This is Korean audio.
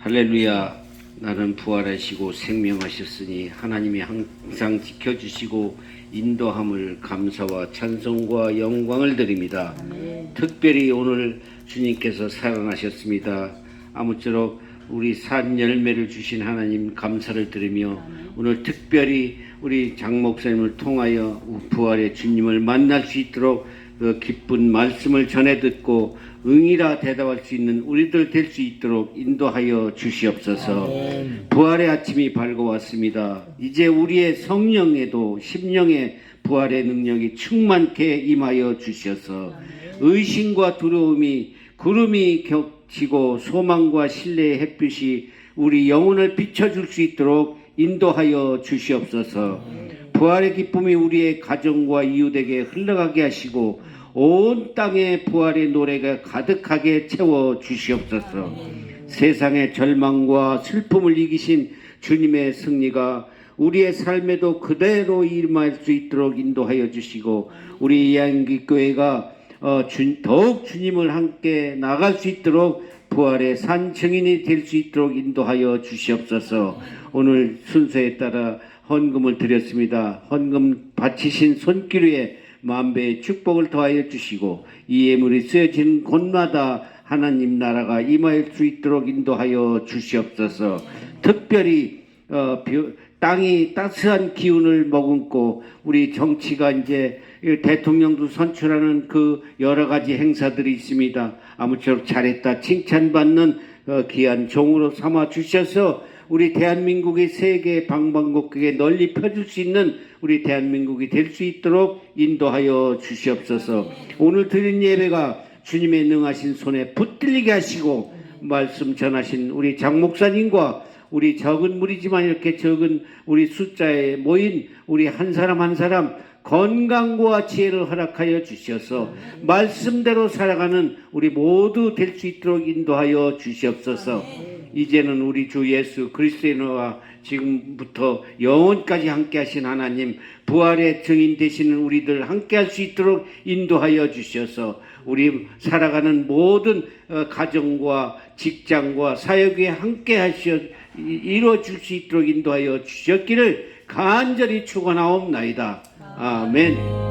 할렐루야 나는 부활하시고 생명하셨으니 하나님이 항상 지켜주시고 인도함을 감사와 찬송과 영광을 드립니다. 특별히 오늘 주님께서 살아나셨습니다. 아무쪼록 우리 산 열매를 주신 하나님 감사를 드리며 오늘 특별히 우리 장 목사님을 통하여 부활의 주님을 만날 수 있도록 그 기쁜 말씀을 전해 듣고 응이라 대답할 수 있는 우리들 될 수 있도록 인도하여 주시옵소서. 부활의 아침이 밝아왔습니다. 이제 우리의 성령에도 심령의 부활의 능력이 충만케 임하여 주셔서 의심과 두려움이 구름이 겹치고 소망과 신뢰의 햇빛이 우리 영혼을 비춰줄 수 있도록 인도하여 주시옵소서. 부활의 기쁨이 우리의 가정과 이웃에게 흘러가게 하시고 온 땅에 부활의 노래가 가득하게 채워 주시옵소서. 세상의 절망과 슬픔을 이기신 주님의 승리가 우리의 삶에도 그대로 임할 수 있도록 인도하여 주시고 우리 이양기 교회가 어, 주- 더욱 주님을 함께 나갈 수 있도록 부활의 산 증인이 될 수 있도록 인도하여 주시옵소서. 오늘 순서에 따라 헌금을 드렸습니다. 헌금 바치신 손길 위에 만배의 축복을 더하여 주시고 이 예물이 쓰여지는 곳마다 하나님 나라가 임할 수 있도록 인도하여 주시옵소서. 특별히 어, 벼- 땅이 따스한 기운을 머금고 우리 정치가 이제 이 대통령도 선출하는 그 여러 가지 행사들이 있습니다. 아무쪼록 잘했다 칭찬받는 어, 귀한 종으로 삼아 주셔서 우리 대한민국이 세계 방방곡곡에 널리 펴줄 수 있는 우리 대한민국이 될 수 있도록 인도하여 주시옵소서. 오늘 드린 예배가 주님의 능하신 손에 붙들리게 하시고 말씀 전하신 우리 장 목사님과 우리 적은 무리지만 이렇게 적은 우리 숫자에 모인 우리 한 사람 한 사람 건강과 지혜를 허락하여 주셔서 말씀대로 살아가는 우리 모두 될 수 있도록 인도하여 주시옵소서. 이제는 우리 주 예수 그리스도와 지금부터 영원까지 함께 하신 하나님 부활의 증인 되시는 우리들 함께 할 수 있도록 인도하여 주셔서 우리 살아가는 모든 어, 가정과 직장과 사역에 함께 하셔 이루어 줄 수 있도록 인도하여 주셨기를 간절히 축원하옵나이다. 아멘.